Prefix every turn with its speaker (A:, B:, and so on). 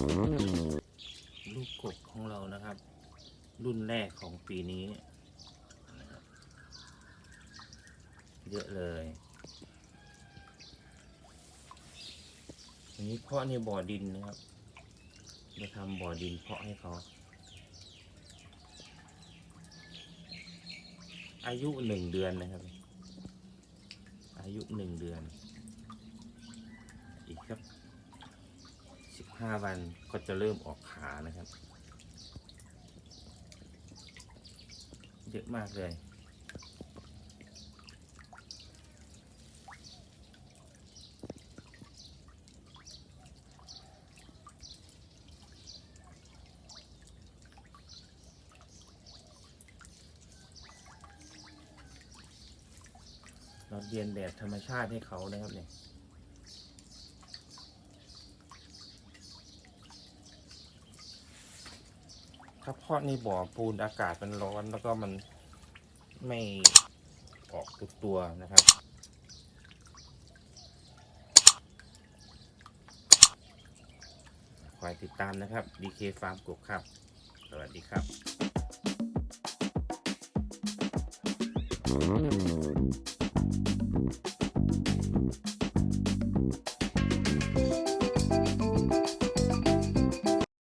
A: ลูกกบของเรานะครับ รุ่นแรกของปีนี้เยอะเลยอันนี้เพาะในบ่อดินนะครับจะทำบ่อดินเพาะให้เขาอายุหนึ่งเดือนนะครับ อายุหนึ่งเดือน อีกครับสิบ ห้าวันก็จะเริ่มออกขานะครับ เยอะมากเลย เราเรียนแบบธรรมชาติให้เขานะครับเนี่ย ถ้าเพาะในบ่อปูนอากาศมันร้อนแล้วก็มันไม่ออกทุกตัวนะครับ คอยติดตามนะครับ DK Farm กบครับ สวัสดีครับ